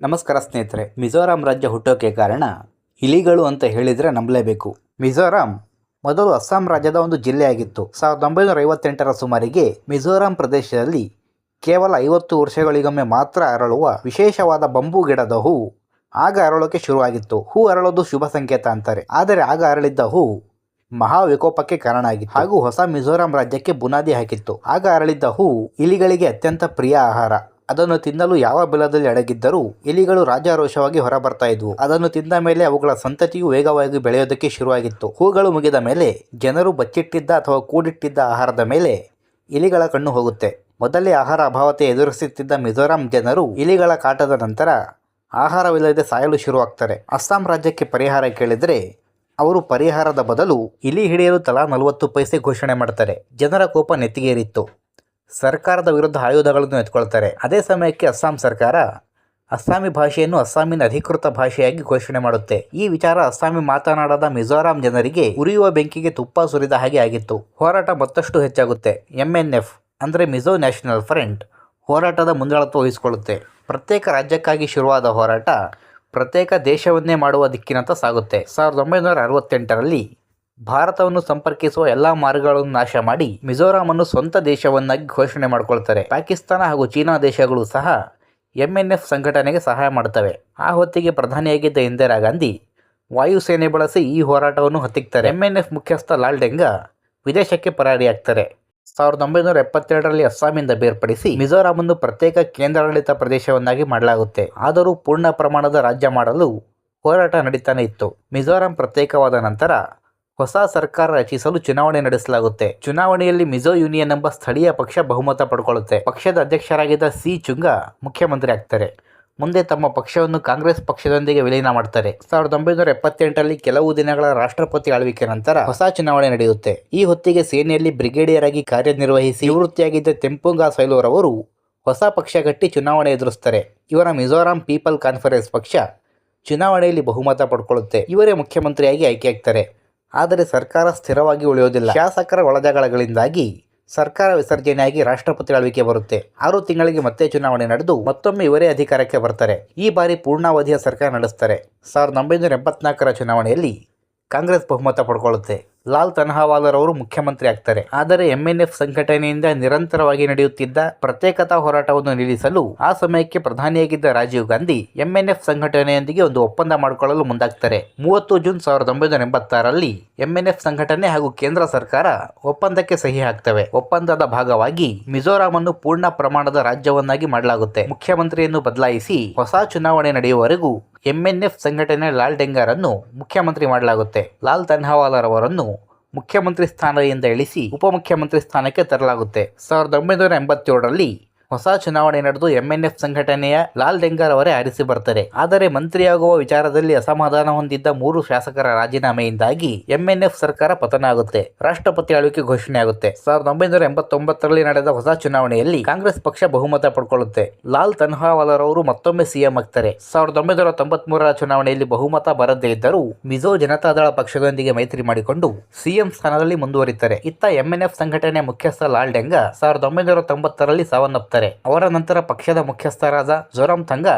ನಮಸ್ಕಾರ ಸ್ನೇಹಿತರೆ, ಮಿಜೋರಾಂ ರಾಜ್ಯ ಹುಟ್ಟೋಕೆ ಕಾರಣ ಇಲಿಗಳು ಅಂತ ಹೇಳಿದರೆ ನಂಬಲೇಬೇಕು. ಮಿಜೋರಾಂ ಮೊದಲು ಅಸ್ಸಾಂ ರಾಜ್ಯದ ಒಂದು ಜಿಲ್ಲೆಯಾಗಿತ್ತು. ಸಾವಿರದ ಒಂಬೈನೂರ ಐವತ್ತೆಂಟರ ಸುಮಾರಿಗೆ ಮಿಜೋರಾಂ ಪ್ರದೇಶದಲ್ಲಿ ಕೇವಲ ಐವತ್ತು ವರ್ಷಗಳಿಗೊಮ್ಮೆ ಮಾತ್ರ ಅರಳುವ ವಿಶೇಷವಾದ ಬಂಬೂ ಗಿಡದ ಹೂ ಆಗ ಅರಳೋಕೆ ಶುರುವಾಗಿತ್ತು. ಹೂ ಅರಳೋದು ಶುಭ ಸಂಕೇತ ಅಂತಾರೆ. ಆದರೆ ಆಗ ಅರಳಿದ್ದ ಹೂ ಮಹಾ ವಿಕೋಪಕ್ಕೆ ಕಾರಣ ಆಗಿತ್ತು. ಹಾಗೂ ಹೊಸ ಮಿಜೋರಾಂ ರಾಜ್ಯಕ್ಕೆ ಬುನಾದಿ ಹಾಕಿತ್ತು. ಆಗ ಅರಳಿದ್ದ ಹೂ ಇಲಿಗಳಿಗೆ ಅತ್ಯಂತ ಪ್ರಿಯ ಆಹಾರ. ಅದನ್ನು ತಿನ್ನಲು ಯಾವ ಬಿಲದಲ್ಲಿ ಅಡಗಿದ್ದರೂ ಇಲಿಗಳು ರಾಜಾರೋಷವಾಗಿ ಹೊರಬರ್ತಾ ಇದ್ವು. ಅದನ್ನು ತಿಂದ ಮೇಲೆ ಅವುಗಳ ಸಂತತಿಯು ವೇಗವಾಗಿ ಬೆಳೆಯೋದಕ್ಕೆ ಶುರುವಾಗಿತ್ತು. ಹೂಗಳು ಮುಗಿದ ಮೇಲೆ ಜನರು ಬಚ್ಚಿಟ್ಟಿದ್ದ ಅಥವಾ ಕೂಡಿಟ್ಟಿದ್ದ ಆಹಾರದ ಮೇಲೆ ಇಲಿಗಳ ಕಣ್ಣು ಹೋಗುತ್ತೆ. ಮೊದಲೇ ಆಹಾರ ಅಭಾವತೆ ಎದುರಿಸುತ್ತಿದ್ದ ಮಿಜೋರಾಂ ಜನರು ಇಲಿಗಳ ಕಾಟದ ನಂತರ ಆಹಾರವಿಲ್ಲದೆ ಸಾಯಲು ಶುರುವಾಗ್ತಾರೆ. ಅಸ್ಸಾಂ ರಾಜ್ಯಕ್ಕೆ ಪರಿಹಾರ ಕೇಳಿದರೆ ಅವರು ಪರಿಹಾರದ ಬದಲು ಇಲಿ ಹಿಡಿಯಲು ತಲಾ ನಲವತ್ತು ಪೈಸೆ ಘೋಷಣೆ ಮಾಡ್ತಾರೆ. ಜನರ ಕೋಪ ನೆತ್ತಿಗೇರಿತ್ತು. ಸರ್ಕಾರದ ವಿರುದ್ಧ ಆಯುಧಗಳನ್ನು ಎತ್ಕೊಳ್ತಾರೆ. ಅದೇ ಸಮಯಕ್ಕೆ ಅಸ್ಸಾಂ ಸರ್ಕಾರ ಅಸ್ಸಾಮಿ ಭಾಷೆಯನ್ನು ಅಸ್ಸಾಮಿನ ಅಧಿಕೃತ ಭಾಷೆಯಾಗಿ ಘೋಷಣೆ ಮಾಡುತ್ತೆ. ಈ ವಿಚಾರ ಅಸ್ಸಾಮಿ ಮಾತನಾಡದ ಮಿಜೋರಾಂ ಜನರಿಗೆ ಉರಿಯುವ ಬೆಂಕಿಗೆ ತುಪ್ಪ ಸುರಿದ ಹಾಗೆ ಆಗಿತ್ತು. ಹೋರಾಟ ಮತ್ತಷ್ಟು ಹೆಚ್ಚಾಗುತ್ತೆ. ಎಂ ಎನ್ ಎಫ್ ಅಂದರೆ ಮಿಜೋ ನ್ಯಾಷನಲ್ ಫ್ರಂಟ್ ಹೋರಾಟದ ಮುಂದಾಳತ್ವ ವಹಿಸಿಕೊಳ್ಳುತ್ತೆ. ಪ್ರತ್ಯೇಕ ರಾಜ್ಯಕ್ಕಾಗಿ ಶುರುವಾದ ಹೋರಾಟ ಪ್ರತ್ಯೇಕ ದೇಶವನ್ನೇ ಮಾಡುವ ದಿಕ್ಕಿನತ್ತ ಸಾಗುತ್ತೆ. ಸಾವಿರದ ಒಂಬೈನೂರ ಅರವತ್ತೆಂಟರಲ್ಲಿ ಭಾರತವನ್ನು ಸಂಪರ್ಕಿಸುವ ಎಲ್ಲಾ ಮಾರ್ಗಗಳನ್ನು ನಾಶ ಮಾಡಿ ಮಿಜೋರಾಂ ಸ್ವಂತ ದೇಶವನ್ನಾಗಿ ಘೋಷಣೆ ಮಾಡಿಕೊಳ್ತಾರೆ. ಪಾಕಿಸ್ತಾನ ಹಾಗೂ ಚೀನಾ ದೇಶಗಳು ಸಹ ಎಂಎನ್ಎಫ್ ಎನ್ ಎಫ್ ಸಂಘಟನೆಗೆ ಸಹಾಯ ಮಾಡುತ್ತವೆ ಆ ಹೊತ್ತಿಗೆ ಪ್ರಧಾನಿಯಾಗಿದ್ದ ಇಂದಿರಾ ಗಾಂಧಿ ವಾಯುಸೇನೆ ಬಳಸಿ ಈ ಹೋರಾಟವನ್ನು ಹತ್ತಿಕ್ತಾರೆ. ಎಂಎನ್ಎಫ್ ಎನ್ ಎಫ್ ಮುಖ್ಯಸ್ಥ ಲಾಲ್ ಡೆಂಗಾ ವಿದೇಶಕ್ಕೆ ಪರಾರಿಯಾಗ್ತಾರೆ. ಸಾವಿರದ ಒಂಬೈನೂರ ಎಪ್ಪತ್ತೆರಡರಲ್ಲಿ ಅಸ್ಸಾಮಿಂದ ಬೇರ್ಪಡಿಸಿ ಮಿಜೋರಾಂ ಅನ್ನು ಪ್ರತ್ಯೇಕ ಕೇಂದ್ರಾಡಳಿತ ಪ್ರದೇಶವನ್ನಾಗಿ ಮಾಡಲಾಗುತ್ತೆ. ಆದರೂ ಪೂರ್ಣ ಪ್ರಮಾಣದ ರಾಜ್ಯ ಮಾಡಲು ಹೋರಾಟ ನಡೀತಾನೆ ಇತ್ತು. ಮಿಜೋರಾಂ ಪ್ರತ್ಯೇಕವಾದ ನಂತರ ಹೊಸ ಸರ್ಕಾರ ರಚಿಸಲು ಚುನಾವಣೆ ನಡೆಸಲಾಗುತ್ತೆ. ಚುನಾವಣೆಯಲ್ಲಿ ಮಿಜೋ ಯೂನಿಯನ್ ಎಂಬ ಸ್ಥಳೀಯ ಪಕ್ಷ ಬಹುಮತ ಪಡ್ಕೊಳ್ಳುತ್ತೆ. ಪಕ್ಷದ ಅಧ್ಯಕ್ಷರಾಗಿದ್ದ ಸಿ ಚುಂಗಾ ಮುಖ್ಯಮಂತ್ರಿ ಆಗ್ತಾರೆ. ಮುಂದೆ ತಮ್ಮ ಪಕ್ಷವನ್ನು ಕಾಂಗ್ರೆಸ್ ಪಕ್ಷದೊಂದಿಗೆ ವಿಲೀನ ಮಾಡ್ತಾರೆ. ಸಾವಿರದ ಒಂಬೈನೂರ ಎಪ್ಪತ್ತೆಂಟರಲ್ಲಿ ಕೆಲವು ದಿನಗಳ ರಾಷ್ಟ್ರಪತಿ ಆಳ್ವಿಕೆ ನಂತರ ಹೊಸ ಚುನಾವಣೆ ನಡೆಯುತ್ತೆ. ಈ ಹೊತ್ತಿಗೆ ಸೇನೆಯಲ್ಲಿ ಬ್ರಿಗೇಡಿಯರ್ ಆಗಿ ಕಾರ್ಯನಿರ್ವಹಿಸಿ ನಿವೃತ್ತಿಯಾಗಿದ್ದ ತೆಂಪುಂಗಾ ಸೈಲೂರ್ ಅವರು ಹೊಸ ಪಕ್ಷ ಕಟ್ಟಿ ಚುನಾವಣೆ ಎದುರಿಸ್ತಾರೆ. ಇವರ ಮಿಜೋರಾಂ ಪೀಪಲ್ ಕಾನ್ಫರೆನ್ಸ್ ಪಕ್ಷ ಚುನಾವಣೆಯಲ್ಲಿ ಬಹುಮತ ಪಡ್ಕೊಳ್ಳುತ್ತೆ. ಇವರೇ ಮುಖ್ಯಮಂತ್ರಿಯಾಗಿ ಆಯ್ಕೆಯಾಗ್ತಾರೆ. ಆದರೆ ಸರ್ಕಾರ ಸ್ಥಿರವಾಗಿ ಉಳಿಯೋದಿಲ್ಲ. ಶಾಸಕರ ಒಳಜಗಳಗಳಿಂದಾಗಿ ಸರ್ಕಾರ ವಿಸರ್ಜನೆಯಾಗಿ ರಾಷ್ಟ್ರಪತಿ ಆಳ್ವಿಕೆ ಬರುತ್ತೆ. ಆರು ತಿಂಗಳಿಗೆ ಮತ್ತೆ ಚುನಾವಣೆ ನಡೆದು ಮತ್ತೊಮ್ಮೆ ಇವರೇ ಅಧಿಕಾರಕ್ಕೆ ಬರ್ತಾರೆ. ಈ ಬಾರಿ ಪೂರ್ಣಾವಧಿಯ ಸರ್ಕಾರ ನಡೆಸ್ತಾರೆ. ಸಾವಿರದ ಒಂಬೈನೂರ ಎಂಬತ್ನಾಲ್ಕರ ಚುನಾವಣೆಯಲ್ಲಿ ಕಾಂಗ್ರೆಸ್ ಬಹುಮತ ಪಡ್ಕೊಳ್ಳುತ್ತೆ. ಲಾಲ್ ತನ್ಹಾವಾಲರ್ ಅವರು ಮುಖ್ಯಮಂತ್ರಿ ಆಗ್ತಾರೆ. ಆದರೆ ಎಂಎನ್ಎಫ್ ಎನ್ ಎಫ್ ಸಂಘಟನೆಯಿಂದ ನಿರಂತರವಾಗಿ ನಡೆಯುತ್ತಿದ್ದ ಪ್ರತ್ಯೇಕತಾ ಹೋರಾಟವನ್ನು ನಿಲ್ಲಿಸಲು ಆ ಸಮಯಕ್ಕೆ ಪ್ರಧಾನಿಯಾಗಿದ್ದ Rajiv Gandhi MNF N F ಸಂಘಟನೆಯೊಂದಿಗೆ ಒಂದು ಒಪ್ಪಂದ ಮಾಡಿಕೊಳ್ಳಲು ಮುಂದಾಗ್ತಾರೆ. ಮೂವತ್ತು ಜೂನ್ ಸಾವಿರದ ಒಂಬೈನೂರ ಎಂಬತ್ತಾರರಲ್ಲಿ ಎಂಎನ್ಎಫ್ ಎನ್ ಎಫ್ ಸಂಘಟನೆ ಹಾಗೂ ಕೇಂದ್ರ ಸರ್ಕಾರ ಒಪ್ಪಂದಕ್ಕೆ ಸಹಿ ಹಾಕ್ತವೆ. ಒಪ್ಪಂದದ ಭಾಗವಾಗಿ ಮಿಜೋರಾಂ ಅನ್ನು ಪೂರ್ಣ ಪ್ರಮಾಣದ ರಾಜ್ಯವನ್ನಾಗಿ ಮಾಡಲಾಗುತ್ತೆ. ಮುಖ್ಯಮಂತ್ರಿಯನ್ನು ಬದಲಾಯಿಸಿ ಹೊಸ ಚುನಾವಣೆ ನಡೆಯುವವರೆಗೂ ಎಂಎನ್ಎಫ್ ಸಂಘಟನೆ ಲಾಲ್ ಡೆಂಗಾರನ್ನು ಮುಖ್ಯಮಂತ್ರಿ ಮಾಡಲಾಗುತ್ತೆ. ಲಾಲ್ ತನ್ಹಾವಾಲರ್ ಅವರನ್ನು ಮುಖ್ಯಮಂತ್ರಿ ಸ್ಥಾನದಿಂದ ಇಳಿಸಿ ಉಪಮುಖ್ಯಮಂತ್ರಿ ಸ್ಥಾನಕ್ಕೆ ತರಲಾಗುತ್ತೆ. ಸಾವಿರದ ಒಂಬೈನೂರ ಎಂಬತ್ತೇಳರಲ್ಲಿ ಹೊಸ ಚುನಾವಣೆ ನಡೆದು ಎಂಎನ್ಎಫ್ ಸಂಘಟನೆಯ ಲಾಲ್ ಡೆಂಗಾರ್ ಅವರೇ ಆರಿಸಿ ಬರ್ತಾರೆ. ಆದರೆ ಮಂತ್ರಿಯಾಗುವ ವಿಚಾರದಲ್ಲಿ ಅಸಮಾಧಾನ ಹೊಂದಿದ್ದ ಮೂರು ಶಾಸಕರ ರಾಜೀನಾಮೆಯಿಂದಾಗಿ ಎಂಎನ್ಎಫ್ ಸರ್ಕಾರ ಪತನ ಆಗುತ್ತೆ. ರಾಷ್ಟ್ರಪತಿ ಆಳ್ವಿಕೆ ಘೋಷಣೆ ಆಗುತ್ತೆ. ಸಾವಿರದ ಒಂಬೈನೂರ ಎಂಬತ್ತೊಂಬತ್ತರಲ್ಲಿ ನಡೆದ ಹೊಸ ಚುನಾವಣೆಯಲ್ಲಿ ಕಾಂಗ್ರೆಸ್ ಪಕ್ಷ ಬಹುಮತ ಪಡ್ಕೊಳ್ಳುತ್ತೆ. ಲಾಲ್ ತನ್ಹಾವಾಲರ್ ಅವರು ಮತ್ತೊಮ್ಮೆ ಸಿಎಂ ಆಗ್ತಾರೆ. ಸಾವಿರದ ಒಂಬೈನೂರ ತೊಂಬತ್ಮೂರರ ಚುನಾವಣೆಯಲ್ಲಿ ಬಹುಮತ ಬರದೇ ಇದ್ದರೂ ಮಿಜೋ ಜನತಾದಳ ಪಕ್ಷದೊಂದಿಗೆ ಮೈತ್ರಿ ಮಾಡಿಕೊಂಡು ಸಿಎಂ ಸ್ಥಾನದಲ್ಲಿ ಮುಂದುವರಿತಾರೆ. ಇತ್ತ ಎಂಎನ್ಎಫ್ ಸಂಘಟನೆ ಮುಖ್ಯಸ್ಥ ಲಾಲ್ ಡೆಂಗಾ ಸಾವಿರದ ಒಂಬೈನೂರ ತೊಂಬತ್ತರಲ್ಲಿ ಸಾವನ್ನಪ್ತಾರೆ. ಅವರ ನಂತರ ಪಕ್ಷದ ಮುಖ್ಯಸ್ಥರಾದ ಜೋರಾಮ್ ತಂಗ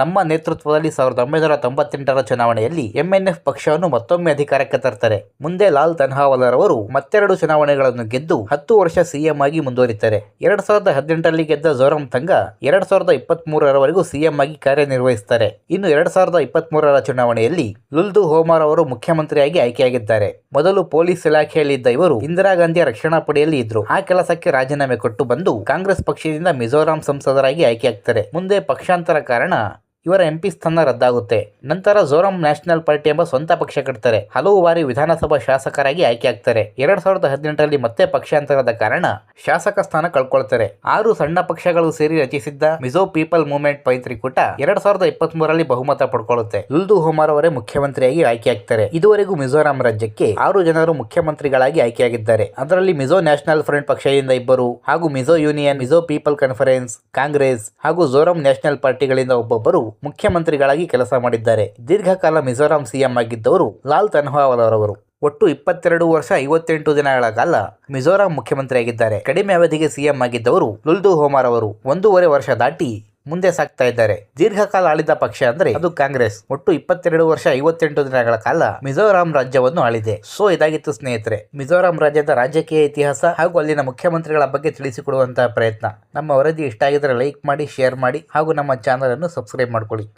ತಮ್ಮ ನೇತೃತ್ವದಲ್ಲಿ ಸಾವಿರದ ಒಂಬೈನೂರ ತೊಂಬತ್ತೆಂಟರ ಚುನಾವಣೆಯಲ್ಲಿ ಎಂಎನ್ಎಫ್ ಪಕ್ಷವನ್ನು ಮತ್ತೊಮ್ಮೆ ಅಧಿಕಾರಕ್ಕೆ ತರ್ತಾರೆ. ಮುಂದೆ ಲಾಲ್ ತನ್ಹಾವಲರ್ ಅವರು ಮತ್ತೆರಡು ಚುನಾವಣೆಗಳನ್ನು ಗೆದ್ದು ಹತ್ತು ವರ್ಷ ಸಿಎಂ ಆಗಿ ಮುಂದುವರಿತಾರೆ. ಎರಡ್ ಸಾವಿರದ ಹದಿನೆಂಟರಲ್ಲಿ ಗೆದ್ದ ಜೋರಾಮ್ ತಂಗ ಎರಡ್ ಸಾವಿರದ ಇಪ್ಪತ್ತ್ ಮೂರರವರೆಗೂ ಸಿಎಂ ಆಗಿ ಕಾರ್ಯನಿರ್ವಹಿಸುತ್ತಾರೆ ಇನ್ನು ಎರಡ್ ಸಾವಿರದ ಇಪ್ಪತ್ತ್ ಮೂರರ ಚುನಾವಣೆಯಲ್ಲಿ ಲುಲ್ದು ಹೋಮಾರ್ ಅವರು ಮುಖ್ಯಮಂತ್ರಿಯಾಗಿ ಆಯ್ಕೆಯಾಗಿದ್ದಾರೆ. ಮೊದಲು ಪೊಲೀಸ್ ಇಲಾಖೆಯಲ್ಲಿದ್ದ ಇವರು ಇಂದಿರಾ ಗಾಂಧಿಯ ರಕ್ಷಣಾ ಪಡೆಯಲ್ಲಿ ಇದ್ರು. ಆ ಕೆಲಸಕ್ಕೆ ರಾಜೀನಾಮೆ ಕೊಟ್ಟು ಬಂದು ಕಾಂಗ್ರೆಸ್ ಪಕ್ಷದಿಂದ ಮಿಜೋರಾಂ ಸಂಸದರಾಗಿ ಆಯ್ಕೆಯಾಗ್ತಾರೆ. ಮುಂದೆ ಪಕ್ಷಾಂತರ ಕಾರಣ ಇವರ ಎಂಪಿ ಸ್ಥಾನ ರದ್ದಾಗುತ್ತೆ. ನಂತರ ಜೋರಂ ನ್ಯಾಷನಲ್ ಪಾರ್ಟಿ ಎಂಬ ಸ್ವಂತ ಪಕ್ಷ ಕಟ್ತಾರೆ. ಹಲವು ಬಾರಿ ವಿಧಾನಸಭಾ ಶಾಸಕರಾಗಿ ಆಯ್ಕೆಯಾಗ್ತಾರೆ ಎರಡ್ ಸಾವಿರದ ಹದಿನೆಂಟರಲ್ಲಿ ಮತ್ತೆ ಪಕ್ಷಾಂತರದ ಕಾರಣ ಶಾಸಕ ಸ್ಥಾನ ಕಳ್ಕೊಳ್ತಾರೆ. ಆರು ಸಣ್ಣ ಪಕ್ಷಗಳು ಸೇರಿ ರಚಿಸಿದ್ದ ಮಿಜೋ ಪೀಪಲ್ ಮೂವ್ಮೆಂಟ್ ಮೈತ್ರಿಕೂಟ ಎರಡ್ ಸಾವಿರದ ಇಪ್ಪತ್ತ್ ಮೂರರಲ್ಲಿ ಬಹುಮತ ಪಡ್ಕೊಳ್ಳುತ್ತೆ. ಲುಲ್ದು ಹೋಮಾರ್ ಅವರೇ ಮುಖ್ಯಮಂತ್ರಿಯಾಗಿ ಆಯ್ಕೆಯಾಗ್ತಾರೆ ಇದುವರೆಗೂ ಮಿಜೋರಾಂ ರಾಜ್ಯಕ್ಕೆ ಆರು ಜನರು ಮುಖ್ಯಮಂತ್ರಿಗಳಾಗಿ ಆಯ್ಕೆಯಾಗಿದ್ದಾರೆ. ಅದರಲ್ಲಿ ಮಿಜೋ ನ್ಯಾಷನಲ್ ಫ್ರಂಟ್ ಪಕ್ಷದಿಂದ ಇಬ್ಬರು ಹಾಗೂ Mizo union Mizo people conference Congress ಹಾಗೂ ಜೋರಂ ನ್ಯಾಷನಲ್ ಪಾರ್ಟಿಗಳಿಂದ ಒಬ್ಬೊಬ್ಬರು ಮುಖ್ಯಮಂತ್ರಿಗಳಾಗಿ ಕೆಲಸ ಮಾಡಿದ್ದಾರೆ. ದೀರ್ಘಕಾಲ ಮಿಜೋರಾಂ ಸಿಎಂ ಆಗಿದ್ದವರು ಲಾಲ್ ತನ್ಹಾವಲರವರು. ಒಟ್ಟು ಇಪ್ಪತ್ತೆರಡು ವರ್ಷ ಐವತ್ತೆಂಟು ದಿನಗಳ ಕಾಲ ಮಿಜೋರಾಂ ಮುಖ್ಯಮಂತ್ರಿಯಾಗಿದ್ದಾರೆ. ಕಡಿಮೆ ಅವಧಿಗೆ ಸಿಎಂ ಆಗಿದ್ದವರು ಲುಲ್ದು ಹೋಮಾರ್ ಅವರು ಒಂದೂವರೆ ವರ್ಷ ದಾಟಿ ಮುಂದೆ ಸಾಗ್ತಾ ಇದ್ದಾರೆ. ದೀರ್ಘಕಾಲ ಆಳಿದ ಪಕ್ಷ ಅಂದ್ರೆ ಅದು ಕಾಂಗ್ರೆಸ್. ಒಟ್ಟು ಇಪ್ಪತ್ತೆರಡು ವರ್ಷ, ಐವತ್ತೆಂಟು ದಿನಗಳ ಕಾಲ ಮಿಜೋರಾಂ ರಾಜ್ಯವನ್ನು ಆಳಿದೆ. ಸೊ, ಇದಾಗಿತ್ತು ಸ್ನೇಹಿತರೆ. ಮಿಜೋರಾಂ ರಾಜ್ಯದ ರಾಜಕೀಯ ಇತಿಹಾಸ ಹಾಗೂ ಅಲ್ಲಿನ ಮುಖ್ಯಮಂತ್ರಿಗಳ ಬಗ್ಗೆ ತಿಳಿಸಿಕೊಡುವಂತಹ ಪ್ರಯತ್ನ. ನಮ್ಮ ವರದಿ ಇಷ್ಟ ಆಗಿದ್ರೆ ಲೈಕ್ ಮಾಡಿ ಶೇರ್ ಮಾಡಿ ಹಾಗೂ ನಮ್ಮ ಚಾನಲ್ ಅನ್ನು ಸಬ್ಸ್ಕ್ರೈಬ್ ಮಾಡ್ಕೊಳ್ಳಿ.